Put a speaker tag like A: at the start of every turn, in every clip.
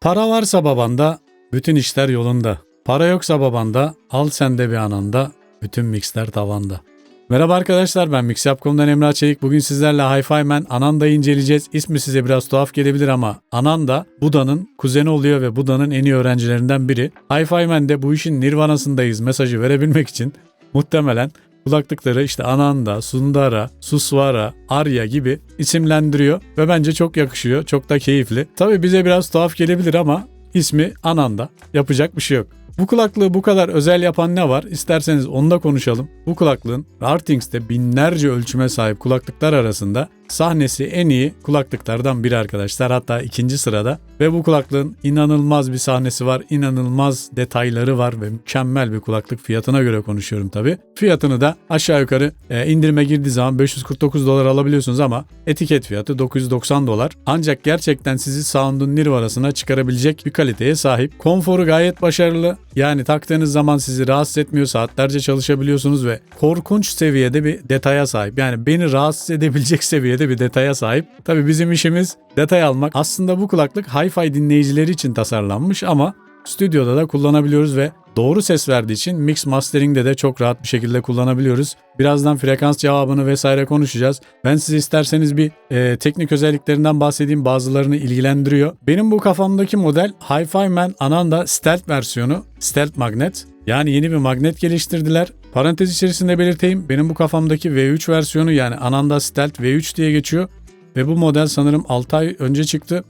A: Para varsa babanda, bütün işler yolunda. Para yoksa babanda, al sen de bir ananda, bütün mixler tavanda. Merhaba arkadaşlar ben Mixyap.com'dan Emrah Çelik. Bugün sizlerle Hi-Fi Man Ananda'yı inceleyeceğiz. İsmi size biraz tuhaf gelebilir ama Ananda Buda'nın kuzeni oluyor ve Buda'nın en iyi öğrencilerinden biri. Hi-Fi Man de bu işin nirvanasındayız mesajı verebilmek için muhtemelen kulaklıkları işte Ananda, Sundara, Susvara, Arya gibi isimlendiriyor ve bence çok yakışıyor. Çok da keyifli. Tabi bize biraz tuhaf gelebilir ama ismi Ananda. Yapacak bir şey yok. Bu kulaklığı bu kadar özel yapan ne var? İsterseniz onu da konuşalım. Bu kulaklığın Artings'te binlerce ölçüme sahip kulaklıklar arasında sahnesi en iyi kulaklıklardan biri arkadaşlar. Hatta ikinci sırada. Ve bu kulaklığın inanılmaz bir sahnesi var. inanılmaz detayları var ve mükemmel bir kulaklık. Fiyatına göre konuşuyorum tabi. Fiyatını da aşağı yukarı e, indirime girdiği zaman 549 dolar alabiliyorsunuz ama etiket fiyatı 990 dolar. Ancak gerçekten sizi sound'un nirvanasına çıkarabilecek bir kaliteye sahip. Konforu gayet başarılı. Yani taktığınız zaman sizi rahatsız etmiyor. Saatlerce çalışabiliyorsunuz ve korkunç seviyede bir detaya sahip. Yani beni rahatsız edebilecek seviyede bir detaya sahip. Tabii bizim işimiz detay almak. Aslında bu kulaklık hi-fi dinleyicileri için tasarlanmış ama stüdyoda da kullanabiliyoruz ve doğru ses verdiği için mix mastering'de de çok rahat bir şekilde kullanabiliyoruz. Birazdan frekans cevabını vesaire konuşacağız. Ben size isterseniz bir e, teknik özelliklerinden bahsedeyim. Bazılarını ilgilendiriyor. Benim bu kafamdaki model Hi-Fi Man Ananda Stealth versiyonu. Stealth magnet. Yani yeni bir magnet geliştirdiler. Parantez içerisinde belirteyim. Benim bu kafamdaki V3 versiyonu yani Ananda Stealth V3 diye geçiyor. Ve bu model sanırım 6 ay önce çıktı.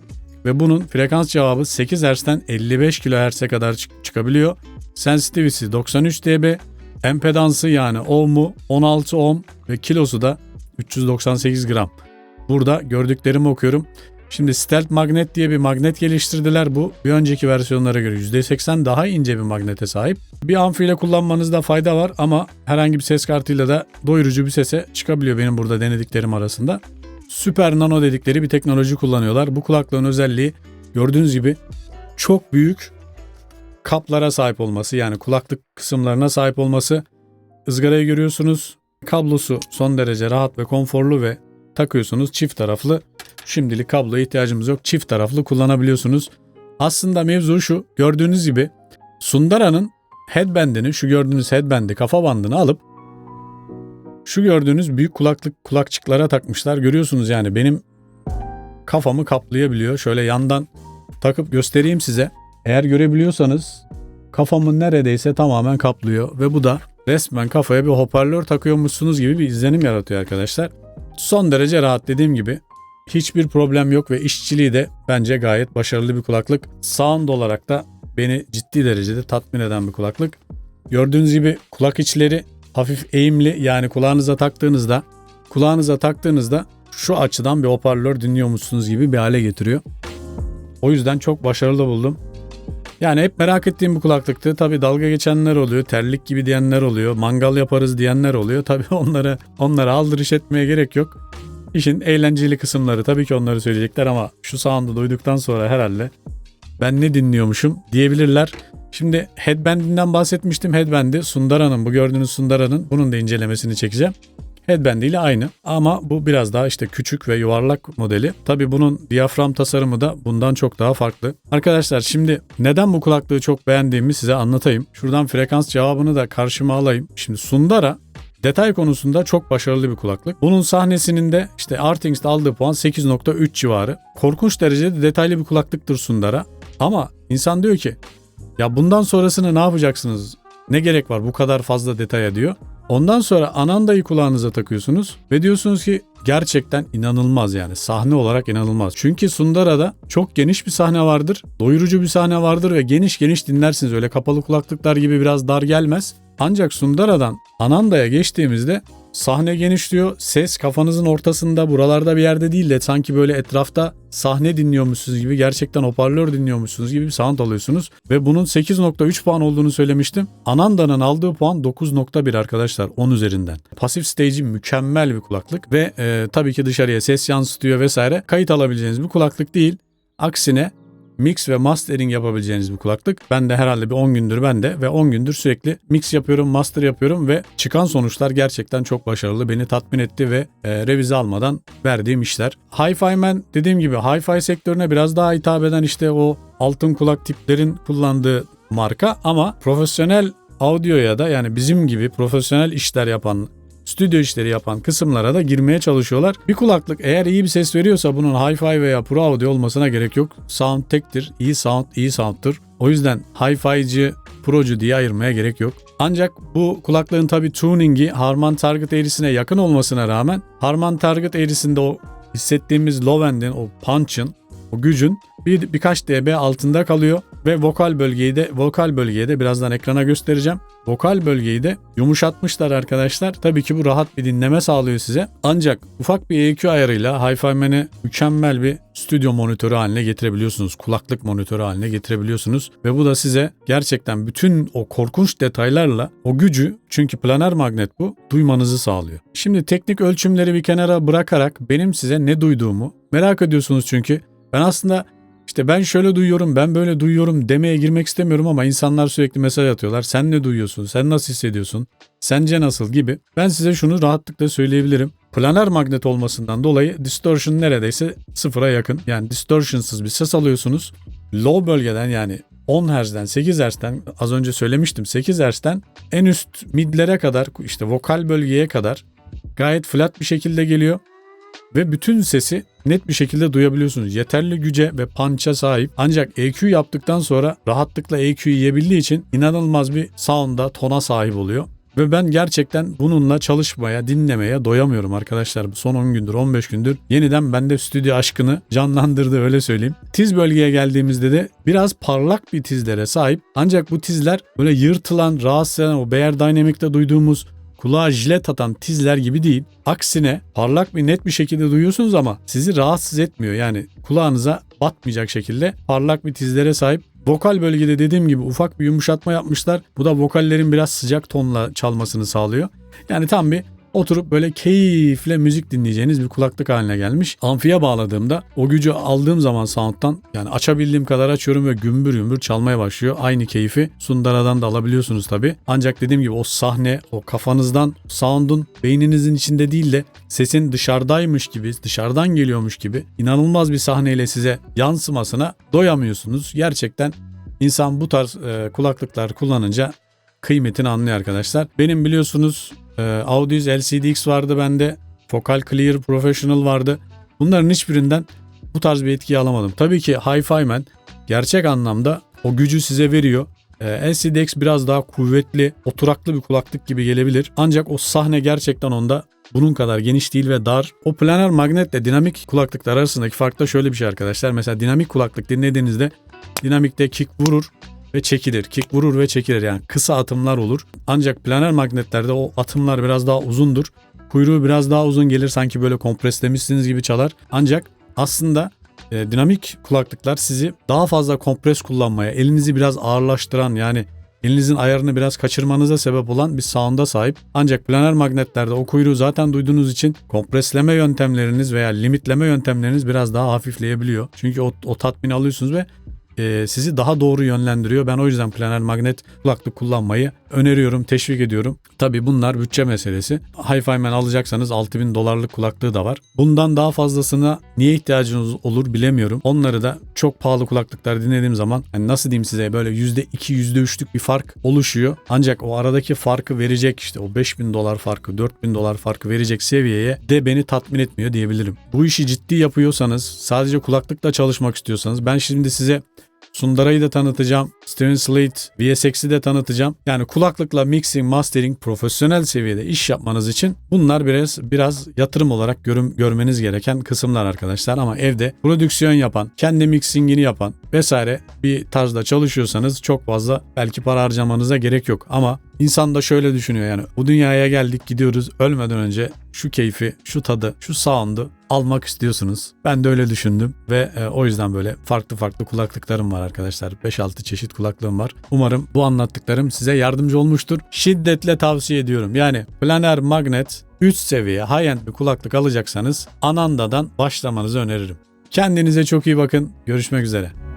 A: Ve bunun frekans cevabı 8 Hz'den 55 kHz'e kadar çık- çıkabiliyor. Sensitivity'si 93 dB. Empedansı yani ohm'u 16 ohm ve kilosu da 398 gram. Burada gördüklerimi okuyorum. Şimdi Stealth Magnet diye bir magnet geliştirdiler bu. Bir önceki versiyonlara göre %80 daha ince bir magnete sahip. Bir amfi ile kullanmanızda fayda var ama herhangi bir ses kartıyla da doyurucu bir sese çıkabiliyor benim burada denediklerim arasında. Süper Nano dedikleri bir teknoloji kullanıyorlar. Bu kulaklığın özelliği gördüğünüz gibi çok büyük kaplara sahip olması yani kulaklık kısımlarına sahip olması. Izgarayı görüyorsunuz. Kablosu son derece rahat ve konforlu ve takıyorsunuz çift taraflı. Şimdilik kabloya ihtiyacımız yok. Çift taraflı kullanabiliyorsunuz. Aslında mevzu şu. Gördüğünüz gibi Sundara'nın headbandini, şu gördüğünüz headbandi, kafa bandını alıp şu gördüğünüz büyük kulaklık kulakçıklara takmışlar. Görüyorsunuz yani benim kafamı kaplayabiliyor. Şöyle yandan takıp göstereyim size. Eğer görebiliyorsanız kafamı neredeyse tamamen kaplıyor ve bu da resmen kafaya bir hoparlör takıyormuşsunuz gibi bir izlenim yaratıyor arkadaşlar. Son derece rahat dediğim gibi. Hiçbir problem yok ve işçiliği de bence gayet başarılı bir kulaklık. Sound olarak da beni ciddi derecede tatmin eden bir kulaklık. Gördüğünüz gibi kulak içleri hafif eğimli yani kulağınıza taktığınızda kulağınıza taktığınızda şu açıdan bir hoparlör dinliyormuşsunuz gibi bir hale getiriyor. O yüzden çok başarılı buldum. Yani hep merak ettiğim bir kulaklıktı. Tabi dalga geçenler oluyor, terlik gibi diyenler oluyor, mangal yaparız diyenler oluyor. Tabi onları onlara aldırış etmeye gerek yok. İşin eğlenceli kısımları tabii ki onları söyleyecekler ama şu sound'u duyduktan sonra herhalde ben ne dinliyormuşum diyebilirler. Şimdi headband'inden bahsetmiştim. Headband'i Sundara'nın bu gördüğünüz Sundara'nın bunun da incelemesini çekeceğim. Headband ile aynı ama bu biraz daha işte küçük ve yuvarlak modeli. Tabi bunun diyafram tasarımı da bundan çok daha farklı. Arkadaşlar şimdi neden bu kulaklığı çok beğendiğimi size anlatayım. Şuradan frekans cevabını da karşıma alayım. Şimdi Sundara Detay konusunda çok başarılı bir kulaklık. Bunun sahnesinin de işte Artings'te aldığı puan 8.3 civarı. Korkunç derecede detaylı bir kulaklıktır Sundara. Ama insan diyor ki ya bundan sonrasını ne yapacaksınız? Ne gerek var bu kadar fazla detaya diyor. Ondan sonra Ananda'yı kulağınıza takıyorsunuz ve diyorsunuz ki gerçekten inanılmaz yani sahne olarak inanılmaz. Çünkü Sundara'da çok geniş bir sahne vardır, doyurucu bir sahne vardır ve geniş geniş dinlersiniz. Öyle kapalı kulaklıklar gibi biraz dar gelmez. Ancak Sundara'dan Ananda'ya geçtiğimizde sahne genişliyor. Ses kafanızın ortasında buralarda bir yerde değil de sanki böyle etrafta sahne dinliyormuşsunuz gibi gerçekten hoparlör dinliyormuşsunuz gibi bir sound alıyorsunuz. Ve bunun 8.3 puan olduğunu söylemiştim. Ananda'nın aldığı puan 9.1 arkadaşlar 10 üzerinden. Pasif stage'i mükemmel bir kulaklık ve e, tabii ki dışarıya ses yansıtıyor vesaire. Kayıt alabileceğiniz bir kulaklık değil. Aksine mix ve mastering yapabileceğiniz bir kulaklık. Ben de herhalde bir 10 gündür ben de ve 10 gündür sürekli mix yapıyorum, master yapıyorum ve çıkan sonuçlar gerçekten çok başarılı. Beni tatmin etti ve e, revize almadan verdiğim işler. Hi-Fi Man dediğim gibi Hi-Fi sektörüne biraz daha hitap eden işte o altın kulak tiplerin kullandığı marka ama profesyonel audioya da yani bizim gibi profesyonel işler yapan stüdyo işleri yapan kısımlara da girmeye çalışıyorlar. Bir kulaklık eğer iyi bir ses veriyorsa bunun hi-fi veya pro audio olmasına gerek yok. Sound tektir. İyi sound iyi sound'tur. O yüzden hi-fi'ci, procu diye ayırmaya gerek yok. Ancak bu kulaklığın tabi tuning'i Harman Target eğrisine yakın olmasına rağmen Harman Target eğrisinde o hissettiğimiz low end'in, o punch'ın, o gücün bir birkaç dB altında kalıyor ve vokal bölgeyi de vokal bölgeyi de birazdan ekrana göstereceğim. Vokal bölgeyi de yumuşatmışlar arkadaşlar. Tabii ki bu rahat bir dinleme sağlıyor size. Ancak ufak bir EQ ayarıyla Hi-Fi Man'i mükemmel bir stüdyo monitörü haline getirebiliyorsunuz. Kulaklık monitörü haline getirebiliyorsunuz. Ve bu da size gerçekten bütün o korkunç detaylarla o gücü çünkü planer magnet bu duymanızı sağlıyor. Şimdi teknik ölçümleri bir kenara bırakarak benim size ne duyduğumu merak ediyorsunuz çünkü ben aslında işte ben şöyle duyuyorum, ben böyle duyuyorum demeye girmek istemiyorum ama insanlar sürekli mesaj atıyorlar. Sen ne duyuyorsun? Sen nasıl hissediyorsun? Sence nasıl gibi. Ben size şunu rahatlıkla söyleyebilirim. Planer magnet olmasından dolayı distortion neredeyse sıfıra yakın. Yani distortionsız bir ses alıyorsunuz. Low bölgeden yani 10 Hz'den 8 Hz'den az önce söylemiştim 8 Hz'den en üst midlere kadar işte vokal bölgeye kadar gayet flat bir şekilde geliyor ve bütün sesi net bir şekilde duyabiliyorsunuz. Yeterli güce ve punch'a sahip. Ancak EQ yaptıktan sonra rahatlıkla EQ yiyebildiği için inanılmaz bir sound'a, tona sahip oluyor. Ve ben gerçekten bununla çalışmaya, dinlemeye doyamıyorum arkadaşlar. Son 10 gündür, 15 gündür yeniden bende stüdyo aşkını canlandırdı öyle söyleyeyim. Tiz bölgeye geldiğimizde de biraz parlak bir tizlere sahip. Ancak bu tizler böyle yırtılan, rahatsız eden o Bear Dynamic'te duyduğumuz kulağa jilet atan tizler gibi değil. Aksine parlak bir net bir şekilde duyuyorsunuz ama sizi rahatsız etmiyor. Yani kulağınıza batmayacak şekilde parlak bir tizlere sahip. Vokal bölgede dediğim gibi ufak bir yumuşatma yapmışlar. Bu da vokallerin biraz sıcak tonla çalmasını sağlıyor. Yani tam bir oturup böyle keyifle müzik dinleyeceğiniz bir kulaklık haline gelmiş. Amfiye bağladığımda o gücü aldığım zaman sound'tan yani açabildiğim kadar açıyorum ve gümbür gümbür çalmaya başlıyor. Aynı keyfi Sundara'dan da alabiliyorsunuz tabi. Ancak dediğim gibi o sahne, o kafanızdan sound'un beyninizin içinde değil de sesin dışarıdaymış gibi, dışarıdan geliyormuş gibi inanılmaz bir sahneyle size yansımasına doyamıyorsunuz. Gerçekten insan bu tarz e, kulaklıklar kullanınca kıymetini anlıyor arkadaşlar. Benim biliyorsunuz e, Audi's LCDX vardı bende. Focal Clear Professional vardı. Bunların hiçbirinden bu tarz bir etkiyi alamadım. Tabii ki Hi-Fi Man gerçek anlamda o gücü size veriyor. E, LCDX biraz daha kuvvetli, oturaklı bir kulaklık gibi gelebilir. Ancak o sahne gerçekten onda bunun kadar geniş değil ve dar. O planer magnetle dinamik kulaklıklar arasındaki fark da şöyle bir şey arkadaşlar. Mesela dinamik kulaklık dinlediğinizde dinamikte kick vurur ve çekilir. Kick vurur ve çekilir yani kısa atımlar olur. Ancak planer magnetlerde o atımlar biraz daha uzundur. Kuyruğu biraz daha uzun gelir sanki böyle kompreslemişsiniz gibi çalar. Ancak aslında e, dinamik kulaklıklar sizi daha fazla kompres kullanmaya, elinizi biraz ağırlaştıran yani elinizin ayarını biraz kaçırmanıza sebep olan bir sound'a sahip. Ancak planer magnetlerde o kuyruğu zaten duyduğunuz için kompresleme yöntemleriniz veya limitleme yöntemleriniz biraz daha hafifleyebiliyor. Çünkü o, o tatmini alıyorsunuz ve e, sizi daha doğru yönlendiriyor. Ben o yüzden planer magnet kulaklık kullanmayı öneriyorum, teşvik ediyorum. Tabi bunlar bütçe meselesi. Hi-Fi Man alacaksanız 6000 dolarlık kulaklığı da var. Bundan daha fazlasına niye ihtiyacınız olur bilemiyorum. Onları da çok pahalı kulaklıklar dinlediğim zaman yani nasıl diyeyim size böyle %2 %3'lük bir fark oluşuyor. Ancak o aradaki farkı verecek işte o 5000 dolar farkı 4000 dolar farkı verecek seviyeye de beni tatmin etmiyor diyebilirim. Bu işi ciddi yapıyorsanız sadece kulaklıkla çalışmak istiyorsanız ben şimdi size Sundara'yı da tanıtacağım. Steven Slate, VSX'i de tanıtacağım. Yani kulaklıkla mixing, mastering profesyonel seviyede iş yapmanız için bunlar biraz biraz yatırım olarak görüm, görmeniz gereken kısımlar arkadaşlar. Ama evde prodüksiyon yapan, kendi mixingini yapan vesaire bir tarzda çalışıyorsanız çok fazla belki para harcamanıza gerek yok. Ama insan da şöyle düşünüyor yani bu dünyaya geldik gidiyoruz ölmeden önce şu keyfi, şu tadı, şu sound'u almak istiyorsunuz. Ben de öyle düşündüm ve e, o yüzden böyle farklı farklı kulaklıklarım var arkadaşlar. 5-6 çeşit kulaklığım var. Umarım bu anlattıklarım size yardımcı olmuştur. Şiddetle tavsiye ediyorum. Yani planer magnet üst seviye high-end bir kulaklık alacaksanız Ananda'dan başlamanızı öneririm. Kendinize çok iyi bakın. Görüşmek üzere.